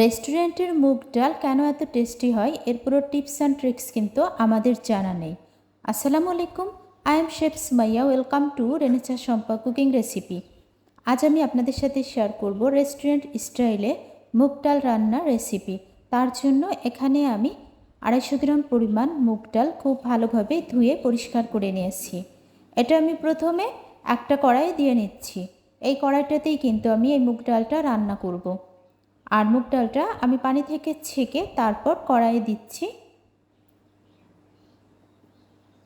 রেস্টুরেন্টের মুগ ডাল কেন এত টেস্টি হয়? এর পুরো টিপস অ্যান্ড ট্রিক্স কিন্তু আমাদের জানা নেই। আসসালামু আলাইকুম, I am chef Sumaiya, welcome to রেনেচা সম্পা কুকিং রেসিপি। আজ আমি আপনাদের সাথে শেয়ার করব রেস্টুরেন্ট স্টাইলে মুগ ডাল রান্নার রেসিপি। তার জন্য এখানে আমি আড়াইশো গ্রাম পরিমাণ মুগ ডাল খুব ভালোভাবে ধুয়ে পরিষ্কার করে নিয়েছি। এটা আমি প্রথমে একটা কড়াই দিয়ে নিচ্ছি। এই কড়াইটাতেই কিন্তু আমি এই মুগ ডালটা রান্না করব। আর মুগ ডালটা আমি পানি থেকে ছেঁকে তারপর কড়াইয়ে দিচ্ছি।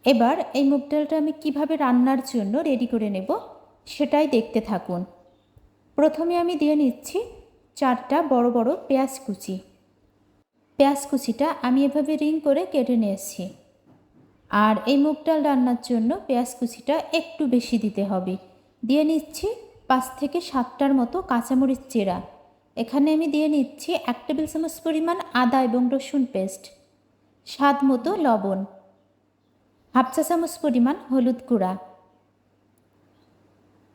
এবার এই মুগ ডালটা আমি কীভাবে রান্নার জন্য রেডি করে নেব সেটাই দেখতে থাকুন। প্রথমে আমি দিয়ে নিচ্ছি চারটা বড় বড় পেঁয়াজ কুচি। পেঁয়াজ কুচিটা আমি এভাবে রিং করে কেটে নিয়েছি। আর এই মুগ ডাল রান্নার জন্য পেঁয়াজ কুচিটা একটু বেশি দিতে হবে। দিয়ে নিচ্ছি পাঁচ থেকে সাতটার মতো কাঁচামরিচ চেরা। এখানে আমি দিয়ে নিচ্ছি এক টেবিল চামচ পরিমাণ আদা এবং রসুন পেস্ট, স্বাদ মতো লবণ, হাফ চা চামচ পরিমাণ হলুদ গুঁড়া।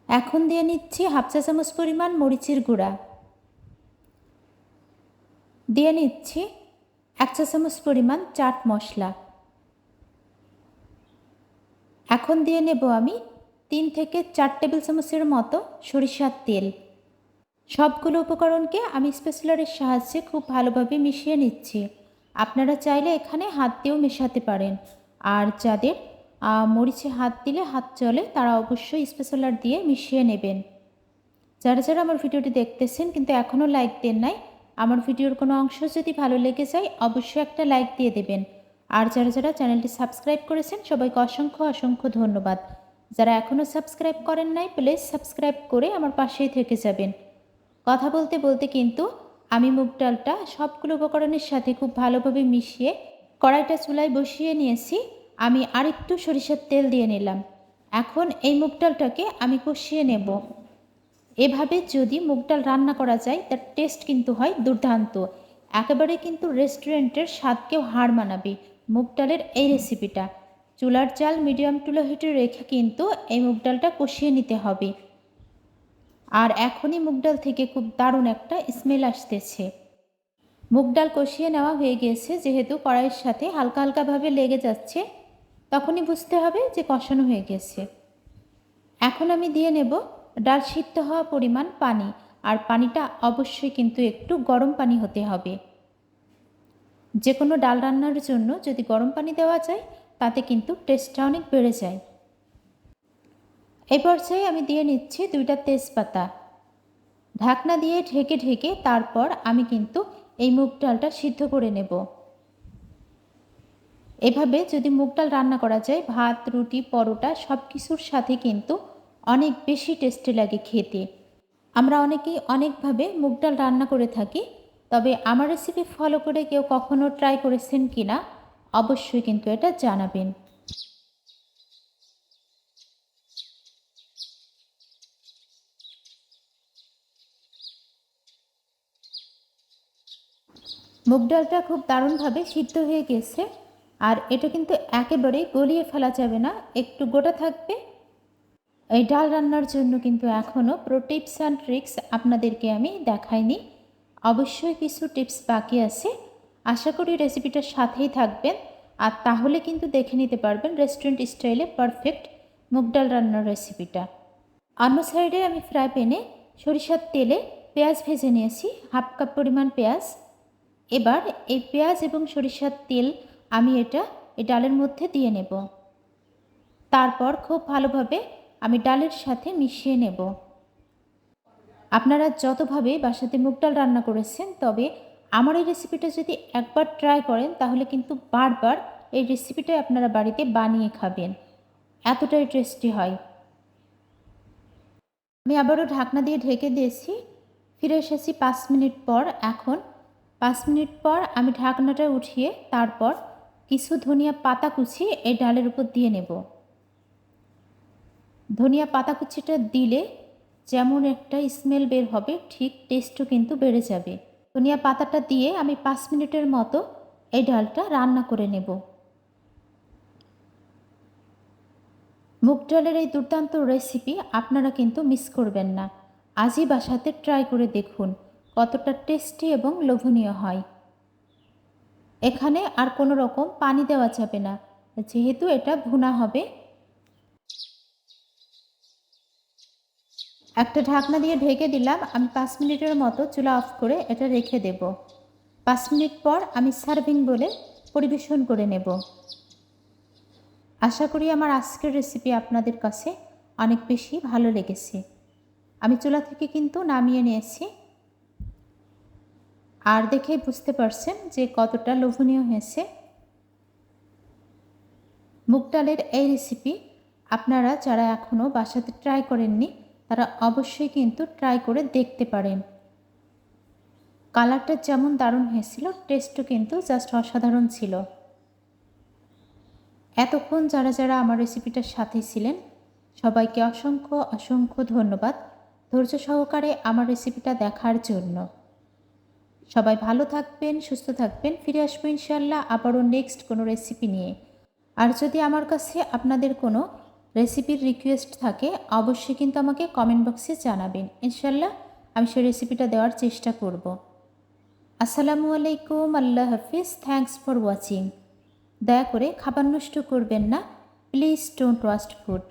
এখন দিয়ে নিচ্ছি হাফ চা চামচ পরিমাণ মরিচের গুঁড়া। দিয়ে নিচ্ছি এক চা চামচ পরিমাণ চাট মশলা। এখন দিয়ে নেব আমি তিন থেকে চার টেবিল চামচের মতো সরিষার তেল। সবগুলো উপকরণকে আমি স্পেসলারের সাহায্যে খুব ভালোভাবে মিশিয়ে নিচ্ছি। আপনারা চাইলে এখানে হাত দিয়েও মেশাতে পারেন। আর যাদের মরিচে হাত দিলে হাত চলে, তারা অবশ্যই স্পেশালার দিয়ে মিশিয়ে নেবেন। যারা যারা আমার ভিডিওটি দেখতেছেন কিন্তু এখনও লাইক দেন নাই, আমার ভিডিওর কোনো অংশ যদি ভালো লেগে যায়, অবশ্যই একটা লাইক দিয়ে দেবেন। আর যারা যারা চ্যানেলটি সাবস্ক্রাইব করেছেন, সবাইকে অসংখ্য অসংখ্য ধন্যবাদ। যারা এখনও সাবস্ক্রাইব করেন নাই, প্লিজ সাবস্ক্রাইব করে আমার পাশেই থেকে যাবেন। কথা বলতে বলতে কিন্তু আমি মুগ ডালটা সবগুলো উপকরণের সাথে খুব ভালোভাবে মিশিয়ে কড়াইটা চুলায় বসিয়ে নিয়েছি, আমি আরেকটু সরিষার তেল দিয়ে নিলাম। এখন এই মুগ ডালটাকে আমি কষিয়ে নেব। এভাবে যদি মুগ ডাল রান্না করা যায়, তার টেস্ট কিন্তু হয় দুর্দান্ত। একেবারে কিন্তু রেস্টুরেন্টের স্বাদকেও হাড় মানাবে মুগ ডালের এই রেসিপিটা চুলার চাল মিডিয়াম টুলো হিটে রেখে কিন্তু এই মুগ ডালটা কষিয়ে নিতে হবে। আর এখনই মুগ ডাল থেকে খুব দারুণ একটা স্মেল আসতেছে। মুগ ডাল কষিয়ে নেওয়া হয়ে গিয়েছে যেহেতু কড়াইয়ের সাথে হালকা হালকাভাবে লেগে যাচ্ছে, তখনই বুঝতে হবে যে কষানো হয়ে গেছে। এখন আমি দিয়ে নেব ডাল সিদ্ধ হওয়া পরিমাণ পানি, আর পানিটা অবশ্যই কিন্তু একটু গরম পানি হতে হবে। যে কোনো ডাল রান্নার জন্য যদি গরম পানি দেওয়া যায়, তাতে কিন্তু টেস্টটা অনেক বেড়ে যায়। এই পর্যায়ে আমি দিয়ে নিচ্ছি দুইটা তেজপাতা। ঢাকনা দিয়ে ঢেকে ঢেকে তারপর আমি কিন্তু এই মুগ ডালটা সিদ্ধ করে নেব। এভাবে যদি মুগ ডাল রান্না করা যায়, ভাত, রুটি, পরোটা সব কিছুর সাথে কিন্তু অনেক বেশি টেস্টি লাগে খেতে। আমরা অনেকেই অনেকভাবে মুগ ডাল রান্না করে থাকি, তবে আমার রেসিপি ফলো করে কেউ কখনো ট্রাই করেছেন কি না অবশ্যই কিন্তু এটা জানাবেন। মুগ ডালটা খুব দারুণভাবে সিদ্ধ হয়ে গেছে। আর এটা কিন্তু একেবারেই গলিয়ে ফেলা যাবে না, একটু গোটা থাকবে। এই ডাল রান্নার জন্য কিন্তু এখনও প্রো টিপস অ্যান্ড ট্রিক্স আপনাদেরকে আমি দেখাইনি। অবশ্যই কিছু টিপস বাকি আছে। আশা করি রেসিপিটার সাথেই থাকবেন। আর তাহলে কিন্তু দেখে নিতে পারবেন রেস্টুরেন্ট স্টাইলে পারফেক্ট মুগ ডাল রান্নার রেসিপিটা অন্য সাইডে আমি ফ্রাই প্যানে সরিষার তেলে পেঁয়াজ ভেজে নিয়েছি, হাফ কাপ পরিমাণ পেঁয়াজ। এবার এই পেঁয়াজ এবং সরিষার তেল আমি এটা, এই ডালের মধ্যে দিয়ে নেব। তারপর খুব ভালোভাবে আমি ডালের সাথে মিশিয়ে নেব। আপনারা যতভাবে বাসাতে মুগ ডাল রান্না করেছেন, তবে আমার এই রেসিপিটা যদি একবার ট্রাই করেন, তাহলে কিন্তু বারবার এই রেসিপিটাই আপনারা বাড়িতে বানিয়ে খাবেন। এতটাই টেস্টি হয়। আমি আবারও ঢাকনা দিয়ে ঢেকে দিয়েছি। ফিরে এসেছি পাঁচ মিনিট পর। এখন পাঁচ মিনিট পর আমি ঢাকনাটা উঠিয়ে তারপর কিছু ধনিয়া পাতা কুচি এই ডালের উপর দিয়ে নেব। ধনিয়া পাতা কুচিটা দিলে যেমন একটা স্মেল বের হবে, ঠিক টেস্টও কিন্তু বেড়ে যাবে। ধনিয়া পাতাটা দিয়ে আমি পাঁচ মিনিটের মতো এই ডালটা রান্না করে নেব। মুগ ডালের এই দুর্দান্ত রেসিপি আপনারা কিন্তু মিস করবেন না। আজই বাসাতে ট্রাই করে দেখুন। কতটা টেস্টি এবং লোভনীয় হয়। এখানে আর কোনো রকম পানি দেওয়া যাবে না, যেহেতু এটা ভুনা হবে। একটা ঢাকনা দিয়ে ঢেকে দিলাম, আমি পাঁচ মিনিটের মতো চুলা অফ করে এটা রেখে দেব। পাঁচ মিনিট পর আমি সার্ভিং বলে পরিবেশন করে নেব। আশা করি আমার আজকের রেসিপি আপনাদের কাছে অনেক বেশি ভালো লেগেছে। আমি চুলা থেকে কিন্তু নামিয়ে নিয়েছি। আর দেখেই বুঝতে পারছেন যে কতটা লোভনীয় হয়েছে। মুগ ডালের এই রেসিপি আপনারা যারা এখনও বাসাতে ট্রাই করেননি, তারা অবশ্যই কিন্তু ট্রাই করে দেখতে পারেন। কালারটা যেমন দারুণ হয়েছিল টেস্টও কিন্তু জাস্ট অসাধারণ ছিল। এতক্ষণ যারা যারা আমার রেসিপিটার সাথে ছিলেন, সবাইকে অসংখ্য অসংখ্য ধন্যবাদ ধৈর্য সহকারে আমার রেসিপিটা দেখার জন্য। সবাই ভালো থাকবেন, সুস্থ থাকবেন। ফিরে আসব ইনশাল্লাহ আবারও নেক্সট কোনো রেসিপি নিয়ে। আর যদি আমার কাছে আপনাদের কোনো রেসিপির রিকোয়েস্ট থাকে, অবশ্যই কিন্তু আমাকে কমেন্ট বক্সে জানাবেন। ইনশাল্লাহ আমি সেই রেসিপিটা দেওয়ার চেষ্টা করব। আসসালামু আলাইকুম, আল্লাহ হাফিজ। থ্যাংকস ফর ওয়াচিং দয়া করে খাবার নষ্ট করবেন না। Please don't waste food